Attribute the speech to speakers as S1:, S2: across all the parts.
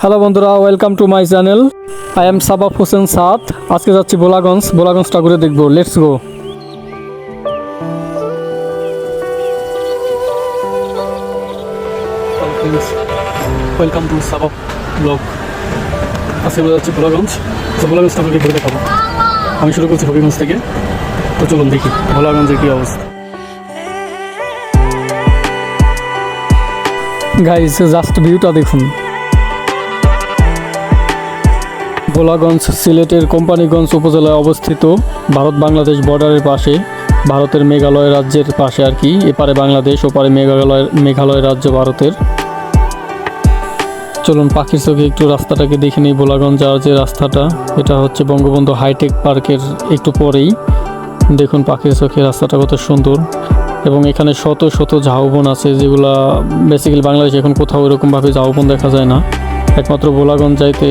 S1: Hello বন্ধুরা welcome to my channel I am Sabab Hossain Saad আজকে যাচ্ছি বোলাগঞ্জ বোলাগঞ্জটা ঘুরে দেখব। Let's go welcome to Sabab vlog আজকে যাচ্ছি ভোলাগঞ্জ। তো ভোলাগঞ্জটা আপনাকে ঘুরে দেখাবো। আমি শুরু করছি হবিগঞ্জ থেকে। তো চলুন দেখি ভোলাগঞ্জের কী অবস্থা। গাইস জাস্ট ভিউটা দেখুন। ভোলাগঞ্জ সিলেটের কোম্পানিগঞ্জ উপজেলায় অবস্থিত ভারত বাংলাদেশ বর্ডারের পাশে, ভারতের মেঘালয় রাজ্যের পাশে আর কি, এপারে বাংলাদেশ, ওপারে মেঘালয় মেঘালয় রাজ্য ভারতের। চলুন পাখির চোখে একটু রাস্তাটাকে দেখে নিই, ভোলাগঞ্জ যাওয়ার যে রাস্তাটা, এটা হচ্ছে বঙ্গবন্ধু হাইটেক পার্কের একটু পরেই। দেখুন পাখির চোখে রাস্তাটা কত সুন্দর এবং এখানে শত শত ঝাউবন আছে যেগুলা বেসিক্যালি বাংলাদেশে এখন কোথাও এরকমভাবে ঝাউবন দেখা যায় না। একমাত্র ভোলাগঞ্জ যাইতে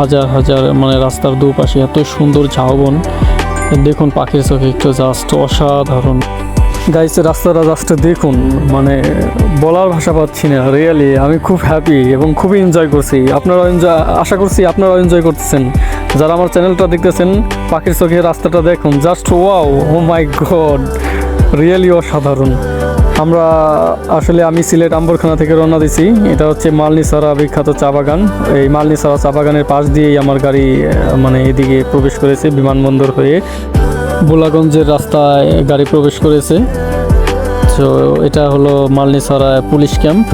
S1: হাজার হাজার মানে রাস্তার দুপাশে এত সুন্দর ঝাউবন। দেখুন পাখির চোখে একটু জাস্ট অসাধারণ। গাইছে রাস্তাটা জাস্ট দেখুন মানে বলার ভাষা পাচ্ছি না রিয়েলি আমি খুব হ্যাপি এবং খুবই এনজয় করছি। আপনারা এনজয় আশা করছি আপনারা এনজয় করতেছেন। যারা আমার চ্যানেলটা দেখতেছেন, পাখির চোখে রাস্তাটা দেখুন just wow oh my god really অসাধারণ। আমরা আসলে আমি সিলেট আম্বরখানা থেকে রওনা দিছি। এটা হচ্ছে মালনিসারা বিখ্যাত চা বাগান। এই মালনিসারা চা বাগানের পাশ দিয়েই আমার গাড়ি মানে এদিকে প্রবেশ করেছে বিমানবন্দর হয়ে। বোলাগঞ্জের রাস্তায় গাড়ি প্রবেশ করেছে। তো এটা হলো মালনিসারা পুলিশ ক্যাম্প।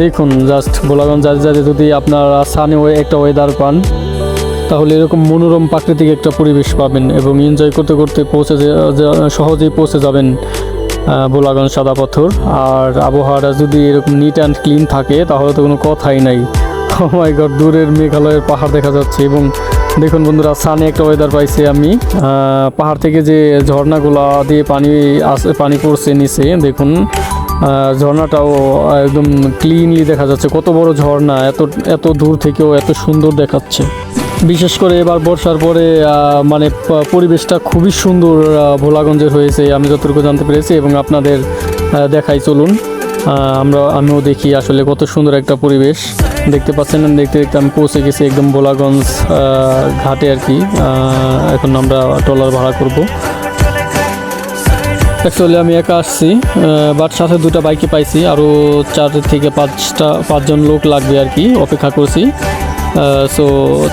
S1: দেখুন, জাস্ট বোলাগঞ্জ যাতে যাতে যদি আপনারা সানি একটা ওয়েদার পান, তাহলে এরকম মনোরম প্রাকৃতিক একটা পরিবেশ পাবেন এবং এনজয় করতে করতে পৌঁছে সহজেই পৌঁছে যাবেন। বোলাগঞ্জ সাদা পাথর আর আবহাওয়াটা যদি এরকম নিট অ্যান্ড ক্লিন থাকে, তাহলে তো কোনো কথাই নাই। মাই গড দূরের মেঘালয়ের পাহাড় দেখা যাচ্ছে। এবং দেখুন বন্ধুরা সানে একটা ওয়েদার পাইছি আমি। পাহাড় থেকে যে ঝর্ণাগুলা দিয়ে পানি আসে, পানি পড়ছে নিচে, দেখুন ঝর্ণাটাও একদম ক্লিনলি দেখা যাচ্ছে। কত বড় ঝর্ণা, এত এত দূর থেকেও এত সুন্দর দেখাচ্ছে। বিশেষ করে এবার বর্ষার পরে মানে পরিবেশটা খুবই সুন্দর ভোলাগঞ্জের হয়েছে, আমি যতটুকু জানতে পেরেছি এবং আপনাদের দেখাই চলুন। আমরা, আমিও দেখি আসলে কত সুন্দর একটা পরিবেশ। দেখতে পাচ্ছেন, দেখতে দেখতে আমি পৌঁছে গেছি একদম ভোলাগঞ্জ ঘাটে আর কি। এখন আমরা ট্রলার ভাড়া করব। অ্যাকচুয়ালি আমি একা আসছি বাট সাথে দুটা বাইকে পাইছি। আরও চার থেকে পাঁচটা, পাঁচজন লোক লাগবে আর কি, অপেক্ষা করছি। সো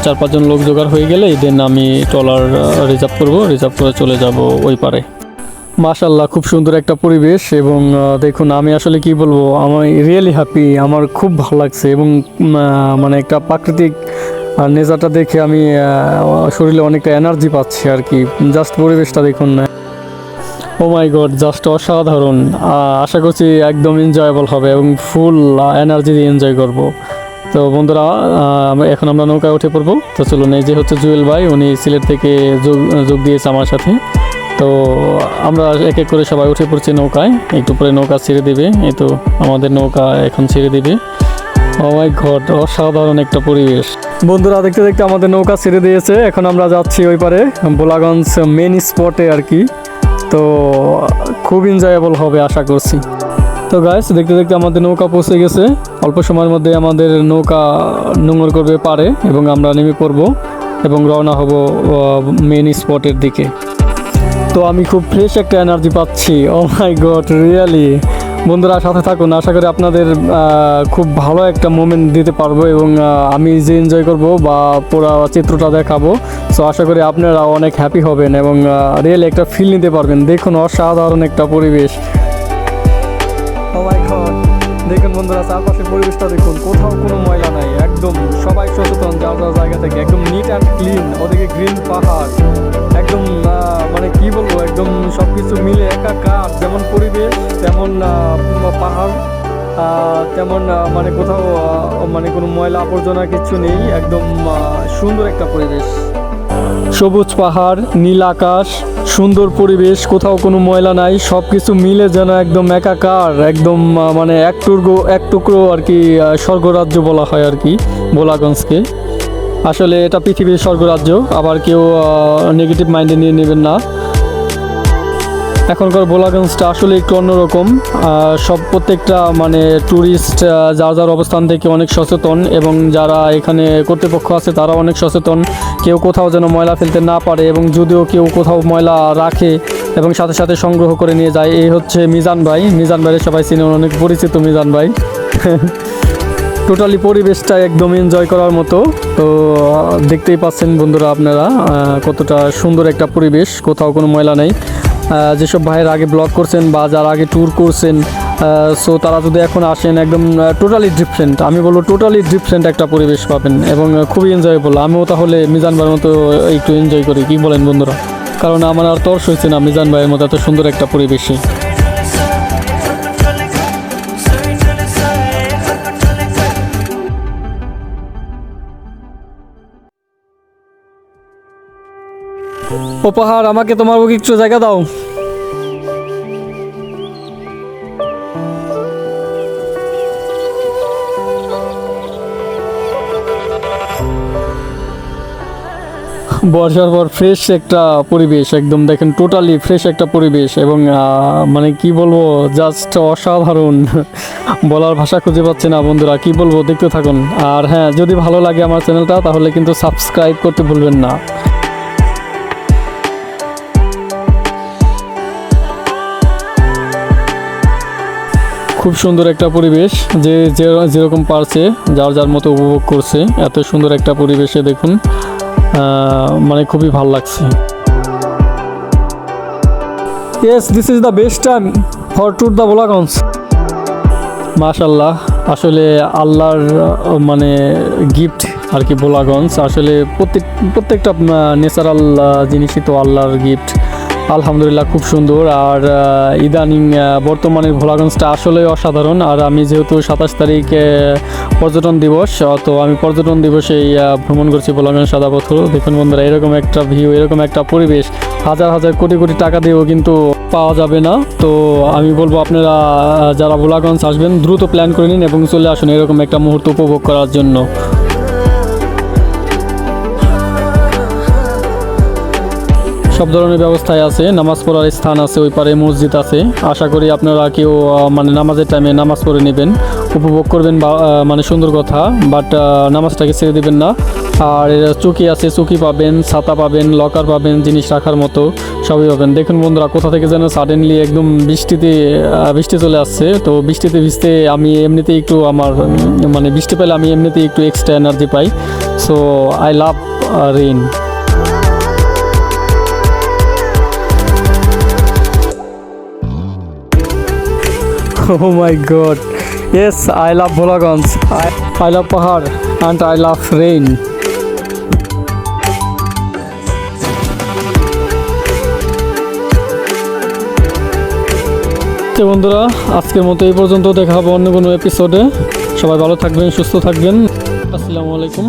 S1: চার পাঁচজন লোক জোগাড় হয়ে গেলে দেন আমি ট্রলার রিজার্ভ করব। রিজার্ভ করে চলে যাব ওই পারে। মাশাল্লাহ খুব সুন্দর একটা পরিবেশ এবং দেখুন, আমি আসলে কি বলব, আমি রিয়েলি হ্যাপি আমার খুব ভালো লাগছে এবং মানে একটা প্রাকৃতিক নেজাটা দেখে আমি শরীরে অনেকটা এনার্জি পাচ্ছি আর কি। জাস্ট পরিবেশটা দেখুন। না ও মাই গড জাস্ট অসাধারণ আশা করছি একদম এনজয়েবল হবে এবং ফুল এনার্জি দিয়ে এনজয় করব। তো বন্ধুরা আমরা- এখন আমরা নৌকায় উঠে পড়ব। তো চলুন, এই যে হচ্ছে জুয়েল ভাই, উনি সিলেট থেকে যোগ যোগ দিয়েছে আমার সাথে। তো আমরা এক এক করে সবাই উঠে পড়ছি নৌকায়। একটু পরে নৌকা ছেড়ে দিবে। এই তো আমাদের নৌকা এখন ছেড়ে দিবে। ও মাই গড অসাধারণ একটা পরিবেশ। বন্ধুরা, দেখতে দেখতে আমাদের নৌকা ছেড়ে দিয়েছে। এখন আমরা যাচ্ছি ওই পারে, বোলাগঞ্জ মেন স্পটে আর কি। তো খুব এনজয়েবল হবে, আশা করছি। তো গাইস দেখতে দেখতে আমাদের নৌকা পৌঁছে গেছে। অল্প সময়ের মধ্যে আমাদের নৌকা নোংর করবে পারে এবং আমরা নেমে পড়ব এবং রওনা হব মেন স্পটের দিকে। তো আমি খুব ফ্রেশ একটা এনার্জি পাচ্ছি। ও মাই গড রিয়েলি বন্ধুরা, সাথে থাকুন। আশা করি আপনাদের খুব ভালো একটা মোমেন্ট দিতে পারব এবং আমি যে এনজয় করব বা পুরো চিত্রটা দেখাবো। সো আশা করি আপনারা অনেক হ্যাপি হবেন এবং রিয়েলি একটা ফিল নিতে পারবেন। দেখুন, অসাধারণ একটা পরিবেশ। বন্ধুরা চারপাশে পরিবেশটা দেখুন, কোথাও কোনো ময়লা নাই, একদম সবাই সচেতন, যার যার জায়গা থেকে, একদম নিট অ্যান্ড ক্লিন ওদিকে গ্রিন পাহাড়, একদম মানে কি বলব, একদম সব কিছু মিলে একাকার, যেমন পরিবেশ, তেমন পাহাড় তেমন মানে কোথাও মানে কোনো ময়লা আবর্জনা কিছু নেই, একদম সুন্দর একটা পরিবেশ। সবুজ পাহাড়, নীল আকাশ সুন্দর পরিবেশ, কোথাও কোনো ময়লা নাই সব কিছু মিলে যেন একদম একাকার, একদম মানে এক টুকরো এক টুকরো আর কি স্বর্গরাজ্য বলা হয় আর কি, ভোলাগঞ্জকে। আসলে এটা পৃথিবীর স্বর্গরাজ্য, আবার কেউ নেগেটিভ মাইন্ডে নিয়ে নেবেন না। এখনকার ভোলাগঞ্জটা আসলে একটু অন্যরকম। সব প্রত্যেকটা মানে ট্যুরিস্ট যার যার অবস্থান থেকে অনেক সচেতন এবং যারা এখানে কর্তৃপক্ষ আছে তারা অনেক সচেতন। কেউ কোথাও যেন ময়লা ফেলতে না পারে এবং যদিও কেউ কোথাও ময়লা রাখে এবং সাথে সাথে সংগ্রহ করে নিয়ে যায়, এই হচ্ছে মিজান ভাই। মিজান ভাইয়ের সবাই চিনেন অনেক পরিচিত মিজান ভাই। টোটালি পরিবেশটা একদম এনজয় করার মতো। তো, দেখতেই পাচ্ছেন বন্ধুরা আপনারা কতটা সুন্দর একটা পরিবেশ। কোথাও কোনো ময়লা নেই। যেসব ভাইয়ের আগে ব্লগ করছেন বা যারা আগে ট্যুর করছেন সো তারা যদি এখন আসেন, একদম টোটালি ডিফারেন্ট আমি বলব টোটালি ডিফারেন্ট একটা পরিবেশ পাবেন এবং খুবই এনজয়েবল আমিও তাহলে মিজান ভাইয়ের মতো একটু এনজয় করি। কী বলেন বন্ধুরা? কারণ আমার আর তর্স হয়েছে না মিজান ভাইয়ের মতো এত সুন্দর একটা পরিবেশে। ও পাহাড় আমাকে তোমার বুকে একটু জায়গা দাও। বর্ষার পর ফ্রেশ একটা পরিবেশ, একদম দেখেন টোটালি ফ্রেশ একটা পরিবেশ এবং মানে কি বলব জাস্ট অসাধারণ। বলার ভাষা খুঁজে পাচ্ছি না বন্ধুরা, কি বলব, দেখতে থাকুন। আর হ্যাঁ যদি ভালো লাগে আমার চ্যানেলটা তাহলে কিন্তু সাবস্ক্রাইব করতে ভুলবেন না। খুব সুন্দর একটা পরিবেশ যে যেরকম পারছে, যার যার মতো উপভোগ করছে। এত সুন্দর একটা পরিবেশে দেখুন মানে খুবই ভালো লাগছে। Yes this is the best time for tour the Bholaganj মাশাল্লাহ আসলে আল্লাহর মানে গিফট আর কি বোলাগঞ্জ আসলে প্রত্যেক, প্রত্যেকটা ন্যাচারাল জিনিসই তো আল্লাহর গিফট আলহামদুলিল্লাহ খুব সুন্দর। আর ইদানিং আহ, বর্তমানের ভোলাগঞ্জটা আসলে অসাধারণ। আর আমি যেহেতু সাতাশ তারিখে পর্যটন দিবস তো আমি পর্যটন দিবসেই ভ্রমণ করছি ভোলাগঞ্জ সাদা পাথর। দেখুন বন্ধুরা এরকম একটা ভিউ এরকম একটা পরিবেশ। হাজার হাজার কোটি কোটি টাকা দিয়েও কিন্তু পাওয়া যাবে না। তো আমি বলব আপনারা যারা ভোলাগঞ্জ আসবেন দ্রুত প্ল্যান করে নিন এবং চলে আসুন এরকম একটা মুহূর্ত উপভোগ করার জন্য। সব ধরনের ব্যবস্থায় আছে, নামাজ পড়ার স্থান আছে, ওই পারে মসজিদ আছে। আশা করি আপনারা কেউ মানে নামাজের টাইমে নামাজ পড়ে নেবেন, উপভোগ করবেন মানে সুন্দর কথা বাট নামাজটাকে ছেড়ে দেবেন না। আর চুকি আছে, চুকি পাবেন, ছাতা পাবেন লকার পাবেন, জিনিস রাখার মতো, সবই পাবেন। দেখুন বন্ধুরা, কোথা থেকে যেন সাডেনলি একদম বৃষ্টিতে বৃষ্টি চলে আসছে, তো বৃষ্টিতে ভিজতে আমি এমনিতেই একটু আমার মানে বৃষ্টি পেলে আমি এমনিতেই একটু extra energy pi. So I love rain Oh my god. Yes, I love Bholaganj I love pahar Pahar I love rain. তো বন্ধুরা আজকের মতো এই পর্যন্ত দেখা হবে অন্য কোনো এপিসোডে সবাই ভালো থাকবেন সুস্থ থাকবেন আসসালামু আলাইকুম